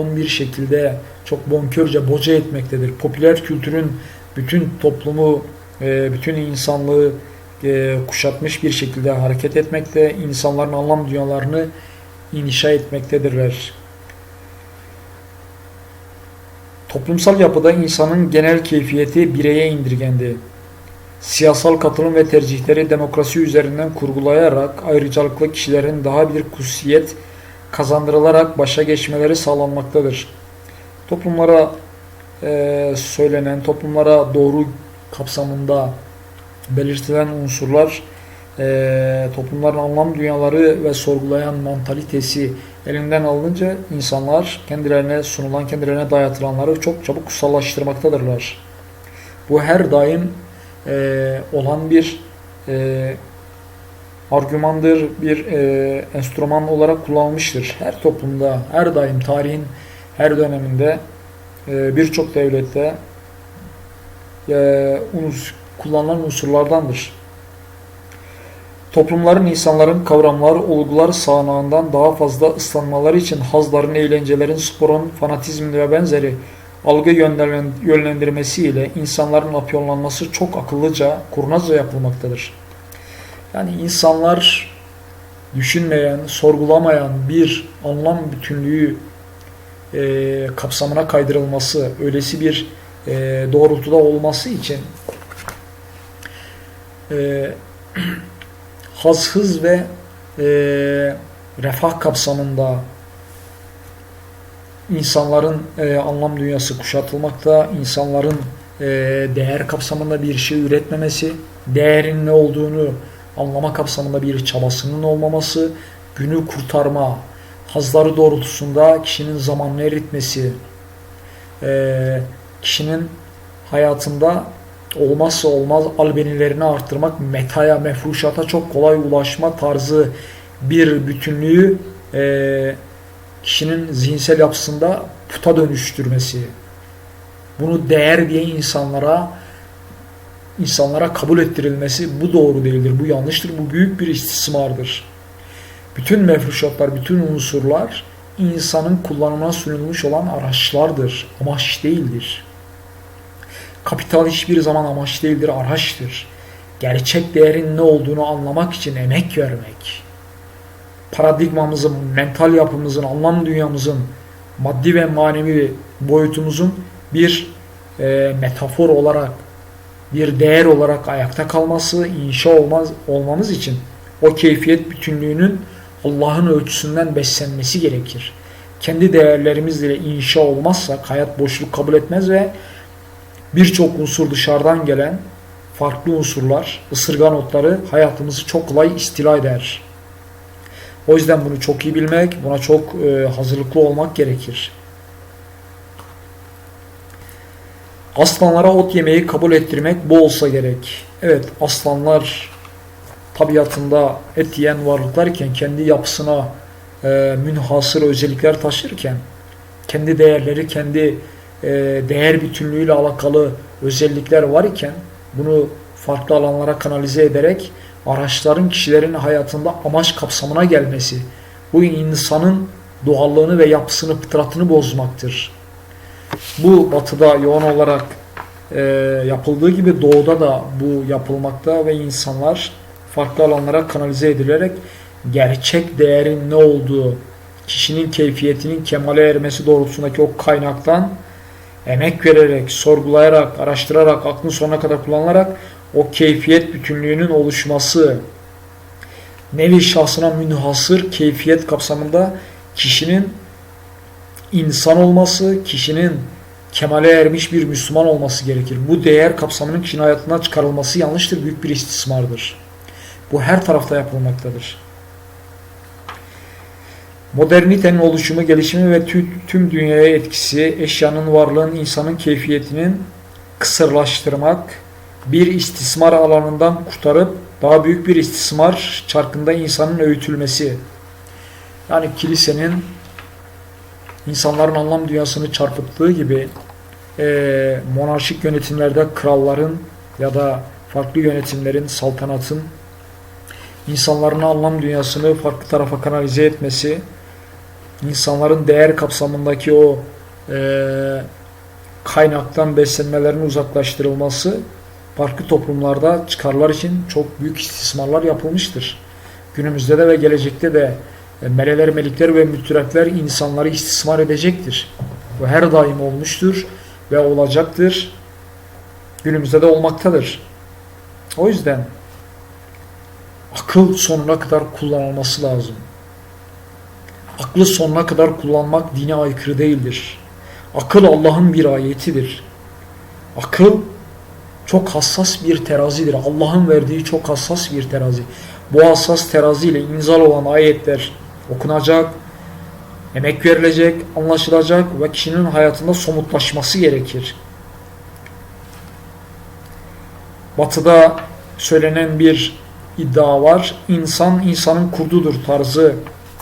yoğun bir şekilde çok bonkörce boca etmektedir. Popüler kültürün bütün toplumu, e, bütün insanlığı e, kuşatmış bir şekilde hareket etmekte, insanların anlam dünyalarını inşa etmektedirler. Toplumsal yapıda insanın genel keyfiyeti bireye indirgendi. Siyasal katılım ve tercihleri demokrasi üzerinden kurgulayarak ayrıcalıklı kişilerin daha bir kutsiyet kazandırılarak başa geçmeleri sağlanmaktadır. Toplumlara e, söylenen, toplumlara doğru kapsamında belirtilen unsurlar e, toplumların anlam dünyaları ve sorgulayan mantalitesi elinden alınınca insanlar kendilerine sunulan, kendilerine dayatılanları çok çabuk kutsallaştırmaktadırlar. Bu her daim e, olan bir e, argümandır, bir e, enstrüman olarak kullanılmıştır. Her toplumda, her daim tarihin her döneminde e, birçok devlette e, unus, kullanılan unsurlardandır. Toplumların, insanların kavramlar, olgular sağanağından daha fazla ıslanmaları için hazların, eğlencelerin, sporun, fanatizmin ve benzeri algı yönlendirmesiyle insanların apyonlanması çok akıllıca, kurnazca yapılmaktadır. Yani insanlar düşünmeyen, sorgulamayan bir anlam bütünlüğü e, kapsamına kaydırılması, öylesi bir e, doğrultuda olması için e, haz, hız ve e, refah kapsamında insanların e, anlam dünyası kuşatılmakta, insanların e, değer kapsamında bir şey üretmemesi, değerin ne olduğunu anlama kapsamında bir çabasının olmaması, günü kurtarma, hazları doğrultusunda kişinin zamanını eritmesi, e, kişinin hayatında olmazsa olmaz albenilerini arttırmak, metaya, mefruşata çok kolay ulaşma tarzı bir bütünlüğü e, kişinin zihinsel yapısında puta dönüştürmesi. Bunu değer diye insanlara insanlara kabul ettirilmesi bu doğru değildir, bu yanlıştır, bu büyük bir istismardır. Bütün mefruşatlar, bütün unsurlar insanın kullanımına sunulmuş olan araçlardır, amaç değildir. Kapital hiçbir zaman amaç değildir, araçtır. Gerçek değerin ne olduğunu anlamak için emek vermek. Paradigmamızın, mental yapımızın, anlam dünyamızın, maddi ve manevi boyutumuzun bir e, metafor olarak bir değer olarak ayakta kalması, inşa olmaz, olmamız için o keyfiyet bütünlüğünün Allah'ın ölçüsünden beslenmesi gerekir. Kendi değerlerimizle inşa olmazsak hayat boşluk kabul etmez ve birçok unsur dışarıdan gelen farklı unsurlar, ısırgan otları hayatımızı çok kolay istila eder. O yüzden bunu çok iyi bilmek, buna çok e, hazırlıklı olmak gerekir. Aslanlara ot yemeyi kabul ettirmek bu olsa gerek. Evet aslanlar tabiatında et yiyen varlıklarken kendi yapısına e, münhasır özellikler taşırken kendi değerleri, kendi e, değer bütünlüğüyle alakalı özellikler var iken bunu farklı alanlara kanalize ederek araçların kişilerin hayatında amaç kapsamına gelmesi bu insanın doğallığını ve yapısını, fıtratını bozmaktır. Bu batıda yoğun olarak e, yapıldığı gibi doğuda da bu yapılmakta ve insanlar farklı alanlara kanalize edilerek gerçek değerin ne olduğu, kişinin keyfiyetinin kemale ermesi doğrultusundaki o kaynaktan emek vererek, sorgulayarak, araştırarak, aklın sonuna kadar kullanılarak o keyfiyet bütünlüğünün oluşması, nevi şahsına münhasır keyfiyet kapsamında kişinin insan olması, kişinin kemale ermiş bir Müslüman olması gerekir. Bu değer kapsamının kişinin hayatından çıkarılması yanlıştır, büyük bir istismardır. Bu her tarafta yapılmaktadır. Modernitenin oluşumu, gelişimi ve tüm dünyaya etkisi, eşyanın varlığın insanın keyfiyetinin kısırlaştırmak, bir istismar alanından kurtarıp daha büyük bir istismar çarkında insanın öğütülmesi. Yani kilisenin insanların anlam dünyasını çarpıttığı gibi e, monarşik yönetimlerde kralların ya da farklı yönetimlerin, saltanatın insanların anlam dünyasını farklı tarafa kanalize etmesi insanların değer kapsamındaki o e, kaynaktan beslenmelerin uzaklaştırılması farklı toplumlarda çıkarlar için çok büyük istismarlar yapılmıştır. Günümüzde de ve gelecekte de meleler, melikler ve mütterekler insanları istismar edecektir. Bu her daim olmuştur ve olacaktır. Günümüzde de olmaktadır. O yüzden akıl sonuna kadar kullanılması lazım. Aklı sonuna kadar kullanmak dine aykırı değildir. Akıl Allah'ın bir ayetidir. Akıl çok hassas bir terazidir. Allah'ın verdiği çok hassas bir terazi. Bu hassas terazi ile inzal olan ayetler okunacak, emek verilecek, anlaşılacak ve kişinin hayatında somutlaşması gerekir. Batı'da söylenen bir iddia var. İnsan insanın kurdudur tarzı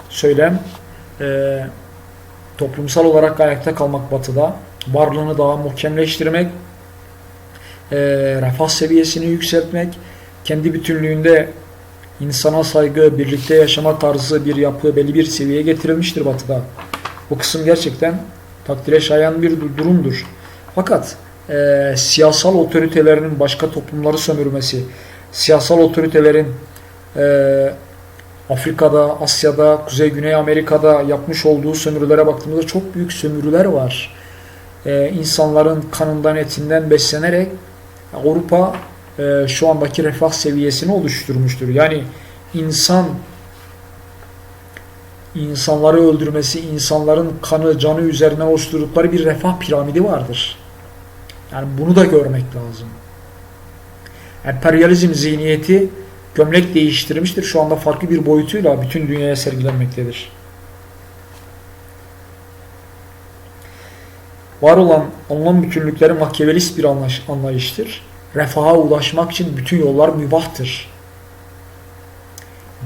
söylem. Ee, toplumsal olarak ayakta kalmak batıda. Varlığını daha muhkemleştirmek, e, refah seviyesini yükseltmek, kendi bütünlüğünde insana saygı, birlikte yaşama tarzı bir yapı belli bir seviyeye getirilmiştir batıda. Bu kısım gerçekten takdire şayan bir du- durumdur. Fakat e, siyasal otoritelerinin başka toplumları sömürmesi, siyasal otoritelerin e, Afrika'da, Asya'da, Kuzey Güney Amerika'da yapmış olduğu sömürülere baktığımızda çok büyük sömürüler var. Ee, insanların kanından etinden beslenerek Avrupa e, şu andaki refah seviyesini oluşturmuştur. Yani insan insanları öldürmesi, insanların kanı, canı üzerine oluşturdukları bir refah piramidi vardır. Yani bunu da görmek lazım. Emperyalizm zihniyeti gömlek değiştirmiştir. Şu anda farklı bir boyutuyla bütün dünyaya sergilenmektedir. Var olan anlam bütünlükleri makyavelist bir anlayış, anlayıştır. Refaha ulaşmak için bütün yollar mübahtır.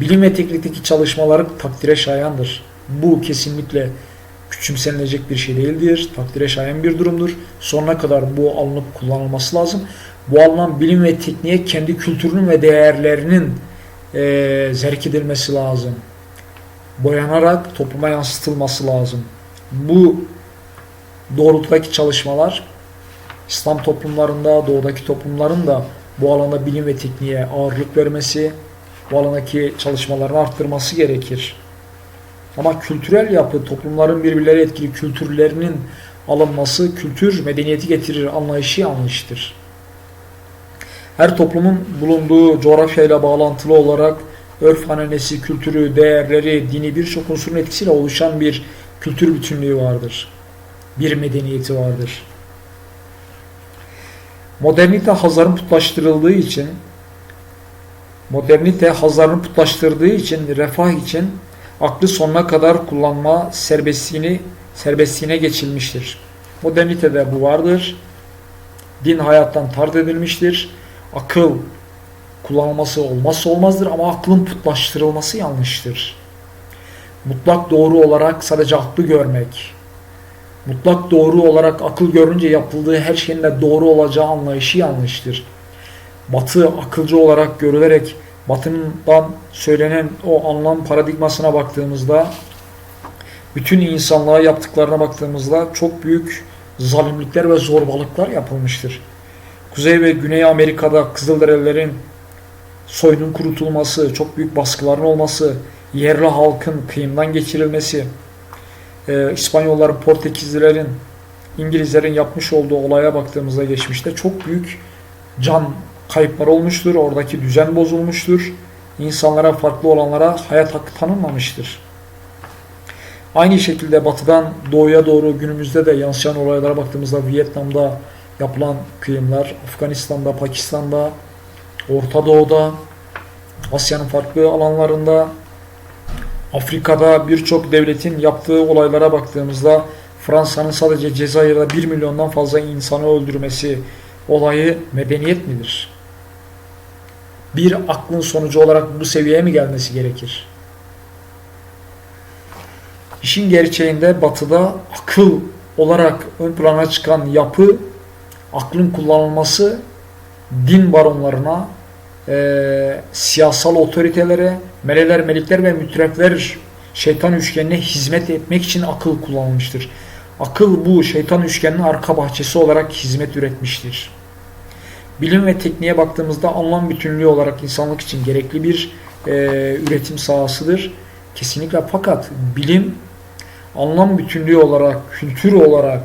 Bilim ve teknikteki çalışmaları takdire şayandır. Bu kesinlikle küçümsenilecek bir şey değildir. Takdire şayan bir durumdur. Sonuna kadar bu alınıp kullanılması lazım. Bu alınan bilim ve tekniğe kendi kültürünün ve değerlerinin e, zerk edilmesi lazım. Boyanarak topluma yansıtılması lazım. Bu doğrultudaki çalışmalar İslam toplumlarında, doğudaki toplumların da bu alanda bilim ve tekniğe ağırlık vermesi, bu alandaki çalışmalarını arttırması gerekir. Ama kültürel yapı, toplumların birbirleri etkili kültürlerinin alınması, kültür medeniyeti getirir anlayışı yanlıştır. Her toplumun bulunduğu coğrafyayla bağlantılı olarak örf hanenesi, kültürü, değerleri, dini birçok unsurun etkisiyle oluşan bir kültür bütünlüğü vardır. Bir medeniyeti vardır. Modernite hazların putlaştırıldığı için modernite hazlarını putlaştırdığı için refah için aklı sonuna kadar kullanma serbestliğini serbestliğine geçilmiştir. Modernitede bu vardır. Din hayattan tard edilmiştir. Akıl kullanılması olmazsa olmazdır ama aklın putlaştırılması yanlıştır. Mutlak doğru olarak sadece aklı görmek, mutlak doğru olarak akıl görünce yapıldığı her şeyin de doğru olacağı anlayışı yanlıştır. Batı akılcı olarak görülerek batından söylenen o anlam paradigmasına baktığımızda bütün insanlığa yaptıklarına baktığımızda çok büyük zalimlikler ve zorbalıklar yapılmıştır. Kuzey ve Güney Amerika'da Kızılderililerin soyunun kurutulması, çok büyük baskıların olması, yerli halkın kıyımdan geçirilmesi, e, İspanyolların, Portekizlilerin, İngilizlerin yapmış olduğu olaya baktığımızda geçmişte çok büyük can kayıplar olmuştur. Oradaki düzen bozulmuştur. İnsanlara, farklı olanlara hayat hakkı tanınmamıştır. Aynı şekilde batıdan doğuya doğru günümüzde de yansıyan olaylara baktığımızda Vietnam'da yapılan kıyımlar, Afganistan'da, Pakistan'da, Orta Doğu'da, Asya'nın farklı alanlarında, Afrika'da birçok devletin yaptığı olaylara baktığımızda Fransa'nın sadece Cezayir'de 1 milyondan fazla insanı öldürmesi olayı medeniyet midir? Bir aklın sonucu olarak bu seviyeye mi gelmesi gerekir? İşin gerçeğinde batıda akıl olarak ön plana çıkan yapı aklın kullanılması din baronlarına, e, siyasal otoritelere, meleler, melikler ve mütrefler şeytan üçgenine hizmet etmek için akıl kullanılmıştır. Akıl bu şeytan üçgeninin arka bahçesi olarak hizmet üretmiştir. Bilim ve tekniğe baktığımızda anlam bütünlüğü olarak insanlık için gerekli bir e, üretim sahasıdır. Kesinlikle fakat bilim anlam bütünlüğü olarak, kültür olarak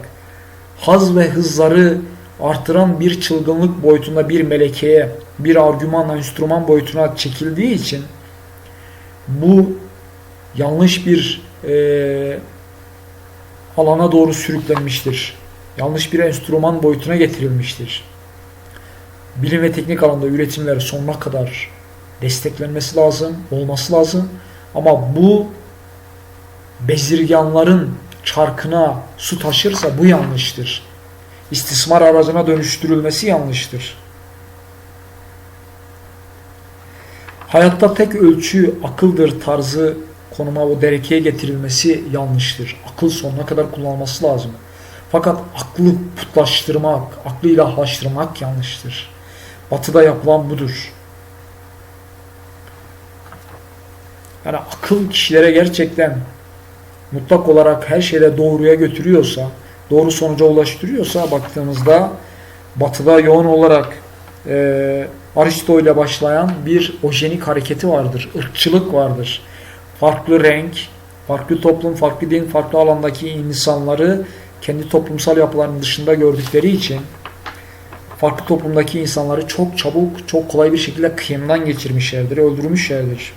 haz ve hızları artıran bir çılgınlık boyutunda bir melekeye, bir argüman, enstrüman boyutuna çekildiği için bu yanlış bir e, alana doğru sürüklenmiştir. Yanlış bir enstrüman boyutuna getirilmiştir. Bilim ve teknik alanda üretimler sonuna kadar desteklenmesi lazım, olması lazım. Ama bu bezirganların çarkına su taşırsa bu yanlıştır. İstismar aracına dönüştürülmesi yanlıştır. Hayatta tek ölçü akıldır tarzı konuma o derekeye getirilmesi yanlıştır. Akıl sonuna kadar kullanılması lazım. Fakat aklı putlaştırmak, aklı ilahlaştırmak yanlıştır. Batıda yapılan budur. Yani akıl kişilere gerçekten mutlak olarak her şeyde doğruya götürüyorsa, doğru sonuca ulaştırıyorsa baktığımızda batıda yoğun olarak e, Aristo ile başlayan bir ojenik hareketi vardır. ırkçılık vardır. Farklı renk, farklı toplum, farklı din, farklı alandaki insanları kendi toplumsal yapılarının dışında gördükleri için farklı toplumdaki insanları çok çabuk, çok kolay bir şekilde kıyımdan geçirmişlerdir, öldürmüşlerdir.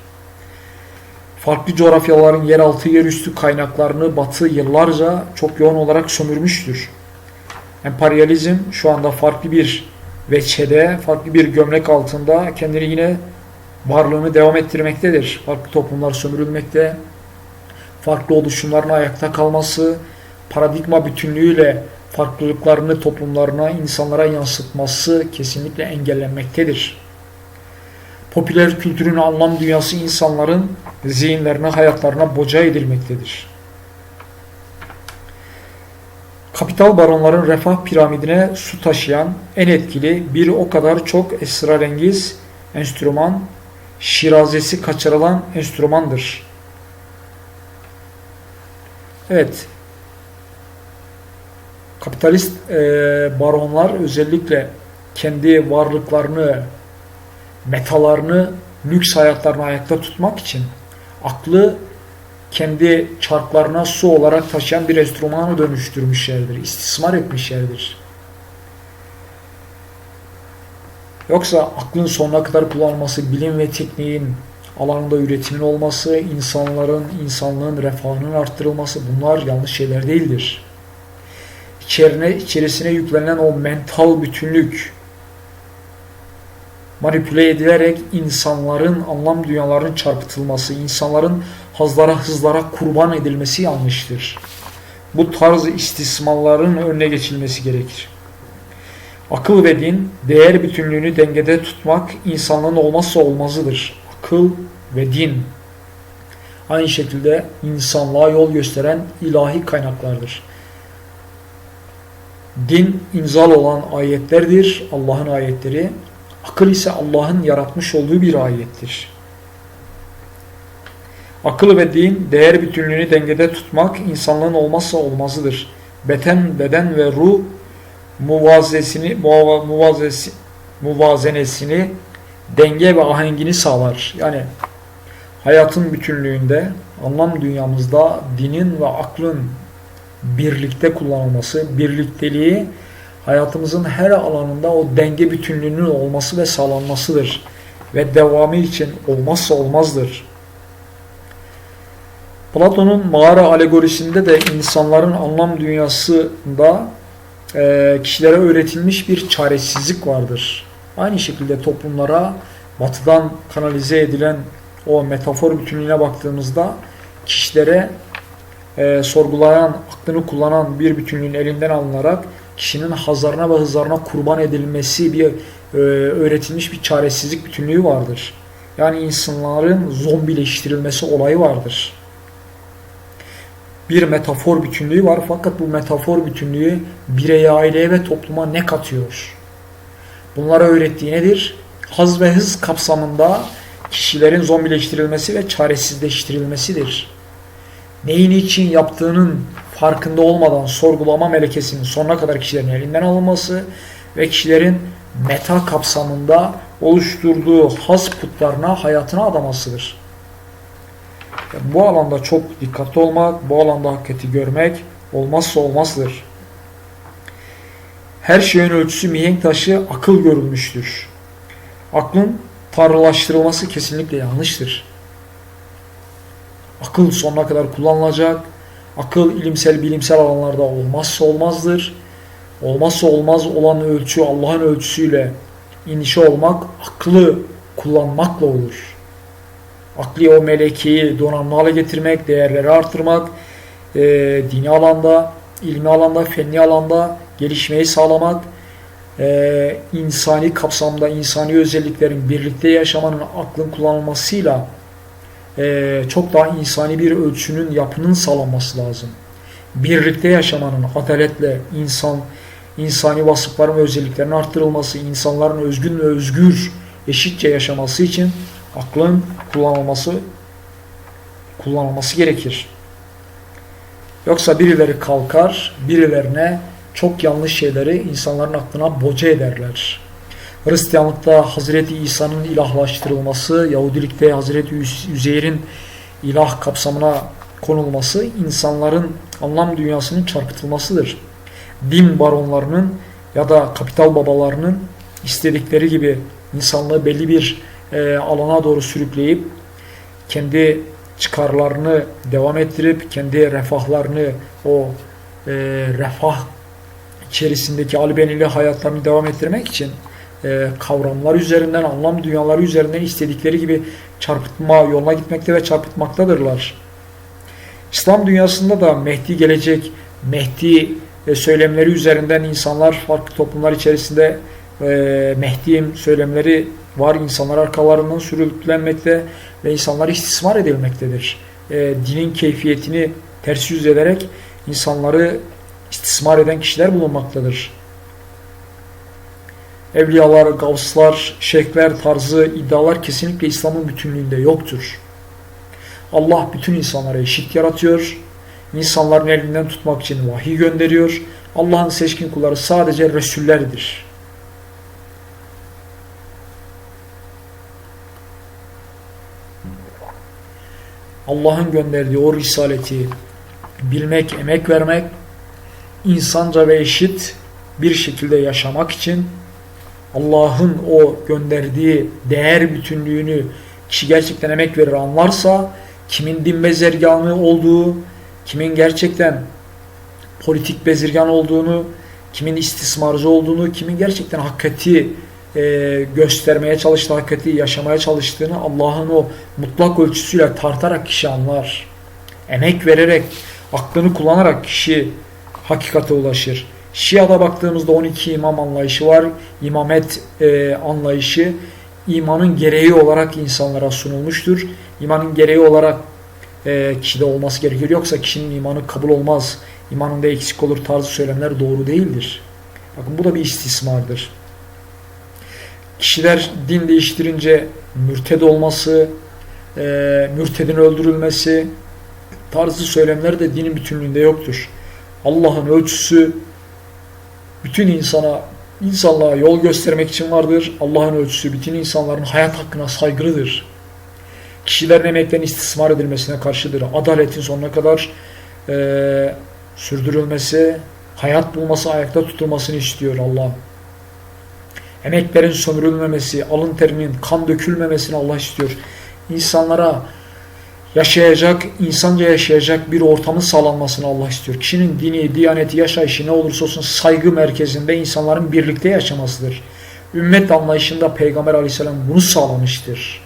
Farklı coğrafyaların yeraltı, yerüstü kaynaklarını Batı yıllarca çok yoğun olarak sömürmüştür. Emperyalizm şu anda farklı bir veçede, farklı bir gömlek altında kendini yine varlığını devam ettirmektedir. Farklı toplumlar sömürülmekte, farklı oluşumların ayakta kalması, paradigma bütünlüğüyle farklılıklarını toplumlarına, insanlara yansıtması kesinlikle engellenmektedir. Popüler kültürün anlam dünyası insanların zihinlerine, hayatlarına boca edilmektedir. Kapital baronların refah piramidine su taşıyan en etkili bir o kadar çok esrarengiz enstrüman, şirazesi kaçırılan enstrümandır. Evet, kapitalist e, baronlar özellikle kendi varlıklarını, metalarını, lüks hayatlarını ayakta tutmak için aklı kendi çarklarına su olarak taşıyan bir enstrümanı dönüştürmüşlerdir, istismar etmişlerdir. Yoksa aklın sonuna kadar kullanılması, bilim ve tekniğin alanında üretimin olması, insanların, insanlığın refahının arttırılması bunlar yanlış şeyler değildir. İçerine, içerisine yüklenen o mental bütünlük manipüle edilerek insanların anlam dünyalarının çarpıtılması, insanların hazlara hızlara kurban edilmesi yanlıştır. Bu tarz istismarların önüne geçilmesi gerekir. Akıl ve din, değer bütünlüğünü dengede tutmak insanlığın olmazsa olmazıdır. Akıl ve din aynı şekilde insanlığa yol gösteren ilahi kaynaklardır. Din imzal olan ayetlerdir, Allah'ın ayetleri. Akıl ise Allah'ın yaratmış olduğu bir ayettir. Akıl ve din değer bütünlüğünü dengede tutmak insanlığın olmazsa olmazıdır. Beten, beden ve ruh muvazesini, muvazesi, muvazenesini denge ve ahengini sağlar. Yani hayatın bütünlüğünde, anlam dünyamızda dinin ve aklın birlikte kullanılması, birlikteliği hayatımızın her alanında o denge bütünlüğünün olması ve sağlanmasıdır. Ve devamı için olmazsa olmazdır. Platon'un mağara alegorisinde de insanların anlam dünyasında e, kişilere öğretilmiş bir çaresizlik vardır. Aynı şekilde toplumlara batıdan kanalize edilen o metafor bütünlüğüne baktığımızda kişilere e, sorgulayan, aklını kullanan bir bütünlüğün elinden alınarak kişinin hazarına ve hızlarına kurban edilmesi bir e, öğretilmiş bir çaresizlik bütünlüğü vardır. Yani insanların zombileştirilmesi olayı vardır. Bir metafor bütünlüğü var fakat bu metafor bütünlüğü bireye, aileye ve topluma ne katıyor? Bunlara öğrettiği nedir? Haz ve hız kapsamında kişilerin zombileştirilmesi ve çaresizleştirilmesidir. neyin için yaptığının farkında olmadan sorgulama melekesinin sonuna kadar kişilerin elinden alınması ve kişilerin meta kapsamında oluşturduğu has putlarına hayatına adamasıdır. Bu alanda çok dikkatli olmak, bu alanda hakikati görmek olmazsa olmazdır. Her şeyin ölçüsü mihenk taşı akıl görülmüştür. Aklın tanrılaştırılması kesinlikle yanlıştır. Akıl sonuna kadar kullanılacak. Akıl ilimsel bilimsel alanlarda olmazsa olmazdır. Olmazsa olmaz olan ölçü Allah'ın ölçüsüyle inişe olmak aklı kullanmakla olur. Akli o melekeyi donanımlı hale getirmek, değerleri artırmak, e, dini alanda, ilmi alanda, fenli alanda gelişmeyi sağlamak, e, insani kapsamda insani özelliklerin birlikte yaşamanın aklın kullanılmasıyla e, çok daha insani bir ölçünün yapının sağlanması lazım. Birlikte yaşamanın adaletle insan insani vasıfların ve özelliklerin arttırılması, insanların özgün ve özgür eşitçe yaşaması için aklın kullanılması kullanılması gerekir. Yoksa birileri kalkar, birilerine çok yanlış şeyleri insanların aklına boca ederler. Hristiyanlıkta Hazreti İsa'nın ilahlaştırılması, Yahudilikte Hazreti Üzeyr'in ilah kapsamına konulması insanların anlam dünyasının çarpıtılmasıdır. Din baronlarının ya da kapital babalarının istedikleri gibi insanlığı belli bir e, alana doğru sürükleyip kendi çıkarlarını devam ettirip kendi refahlarını o e, refah içerisindeki albenili hayatlarını devam ettirmek için e, kavramlar üzerinden, anlam dünyaları üzerinden istedikleri gibi çarpıtma yoluna gitmekte ve çarpıtmaktadırlar. İslam dünyasında da Mehdi gelecek, Mehdi e, söylemleri üzerinden insanlar farklı toplumlar içerisinde e, Mehdi'yim söylemleri var. İnsanlar arkalarından sürüklenmekte ve insanlar istismar edilmektedir. E, dinin keyfiyetini ters yüz ederek insanları istismar eden kişiler bulunmaktadır. Evliyalar, gavslar, şeyhler tarzı iddialar kesinlikle İslam'ın bütünlüğünde yoktur. Allah bütün insanları eşit yaratıyor. İnsanların elinden tutmak için vahiy gönderiyor. Allah'ın seçkin kulları sadece Resullerdir. Allah'ın gönderdiği o risaleti bilmek, emek vermek, insanca ve eşit bir şekilde yaşamak için Allah'ın o gönderdiği değer bütünlüğünü kişi gerçekten emek verir anlarsa kimin din bezirganı olduğu, kimin gerçekten politik bezirgan olduğunu, kimin istismarcı olduğunu, kimin gerçekten hakikati e, göstermeye çalıştığı, hakikati yaşamaya çalıştığını Allah'ın o mutlak ölçüsüyle tartarak kişi anlar. Emek vererek, aklını kullanarak kişi hakikate ulaşır. Şia'da baktığımızda 12 imam anlayışı var. İmamet e, anlayışı imanın gereği olarak insanlara sunulmuştur. İmanın gereği olarak e, kişide olması gerekir. Yoksa kişinin imanı kabul olmaz. İmanında eksik olur tarzı söylemler doğru değildir. Bakın bu da bir istismardır. Kişiler din değiştirince mürted olması, e, mürtedin öldürülmesi tarzı söylemler de dinin bütünlüğünde yoktur. Allah'ın ölçüsü bütün insana insanlığa yol göstermek için vardır. Allah'ın ölçüsü bütün insanların hayat hakkına saygılıdır. Kişilerin emeklerin istismar edilmesine karşıdır. Adaletin sonuna kadar e, sürdürülmesi, hayat bulması, ayakta tutulmasını istiyor Allah. Emeklerin sömürülmemesi, alın terinin kan dökülmemesini Allah istiyor. İnsanlara yaşayacak, insanca yaşayacak bir ortamın sağlanmasını Allah istiyor. Kişinin dini, diyaneti, yaşayışı ne olursa olsun saygı merkezinde insanların birlikte yaşamasıdır. Ümmet anlayışında Peygamber aleyhisselam bunu sağlamıştır.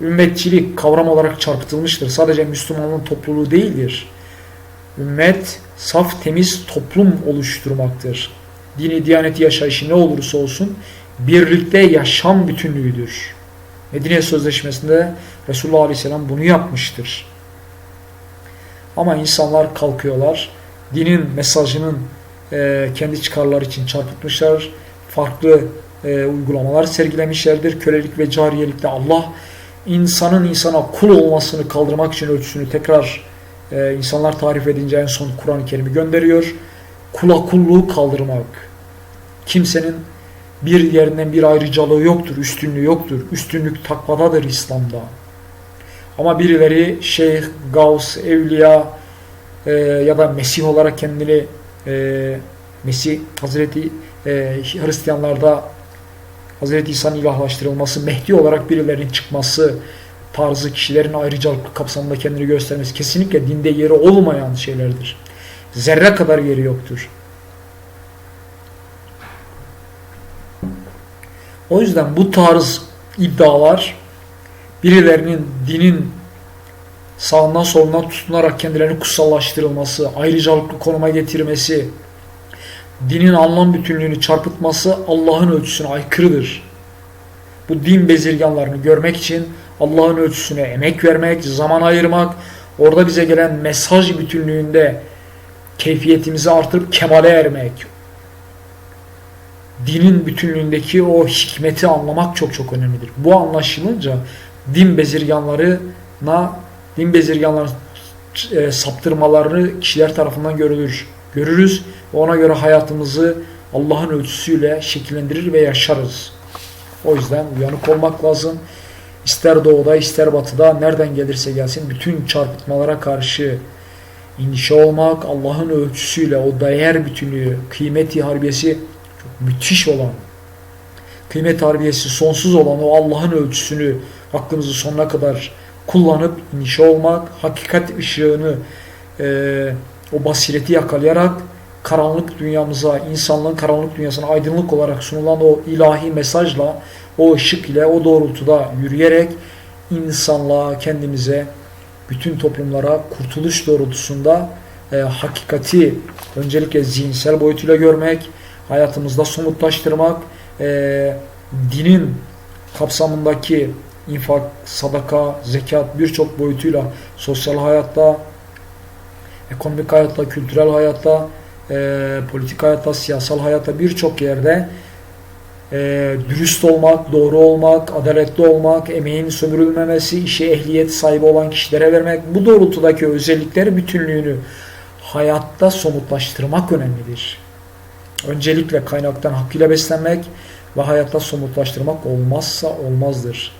Ümmetçilik kavram olarak çarpıtılmıştır. Sadece Müslümanlığın topluluğu değildir. Ümmet saf temiz toplum oluşturmaktır. Dini, diyaneti, yaşayışı ne olursa olsun birlikte yaşam bütünlüğüdür. Medine Sözleşmesi'nde Resulullah Aleyhisselam bunu yapmıştır. Ama insanlar kalkıyorlar, dinin mesajının e, kendi çıkarları için çarpıtmışlar, farklı e, uygulamalar sergilemişlerdir. Kölelik ve cariyelikte Allah insanın insana kul olmasını kaldırmak için ölçüsünü tekrar e, insanlar tarif edince en son Kur'an-ı Kerim'i gönderiyor. Kula kulluğu kaldırmak. Kimsenin bir yerinden bir ayrıcalığı yoktur, üstünlüğü yoktur. Üstünlük takvadadır İslam'da. Ama birileri şeyh, gavs, evliya e, ya da Mesih olarak kendini e, Mesih Hazreti e, Hristiyanlarda Hazreti İsa'nın ilahlaştırılması, Mehdi olarak birilerinin çıkması tarzı kişilerin ayrıcalıklı kapsamında kendini göstermesi kesinlikle dinde yeri olmayan şeylerdir. Zerre kadar yeri yoktur. O yüzden bu tarz iddialar birilerinin dinin sağından solundan tutunarak kendilerini kutsallaştırılması, ayrıcalıklı konuma getirmesi, dinin anlam bütünlüğünü çarpıtması Allah'ın ölçüsüne aykırıdır. Bu din bezirganlarını görmek için Allah'ın ölçüsüne emek vermek, zaman ayırmak, orada bize gelen mesaj bütünlüğünde keyfiyetimizi artırıp kemale ermek, dinin bütünlüğündeki o hikmeti anlamak çok çok önemlidir. Bu anlaşılınca din bezirganlarına, din bezirganların e, saptırmalarını kişiler tarafından görülür. Görürüz ve ona göre hayatımızı Allah'ın ölçüsüyle şekillendirir ve yaşarız. O yüzden uyanık olmak lazım. İster doğuda ister batıda nereden gelirse gelsin bütün çarpıtmalara karşı inşa olmak, Allah'ın ölçüsüyle o değer bütünlüğü, kıymeti harbiyesi çok müthiş olan, kıymet harbiyesi sonsuz olan o Allah'ın ölçüsünü aklımızı sonuna kadar kullanıp inşa olmak, hakikat ışığını e, o basireti yakalayarak karanlık dünyamıza, insanlığın karanlık dünyasına aydınlık olarak sunulan o ilahi mesajla, o ışık ile, o doğrultuda yürüyerek insanlığa, kendimize, bütün toplumlara kurtuluş doğrultusunda e, hakikati öncelikle zihinsel boyutuyla görmek, hayatımızda somutlaştırmak, e, dinin kapsamındaki infak, sadaka, zekat birçok boyutuyla sosyal hayatta, ekonomik hayatta, kültürel hayatta, e, politik hayatta, siyasal hayatta birçok yerde e, dürüst olmak, doğru olmak, adaletli olmak, emeğin sömürülmemesi, işi ehliyet sahibi olan kişilere vermek, bu doğrultudaki özellikleri bütünlüğünü hayatta somutlaştırmak önemlidir. Öncelikle kaynaktan hakkıyla beslenmek ve hayatta somutlaştırmak olmazsa olmazdır.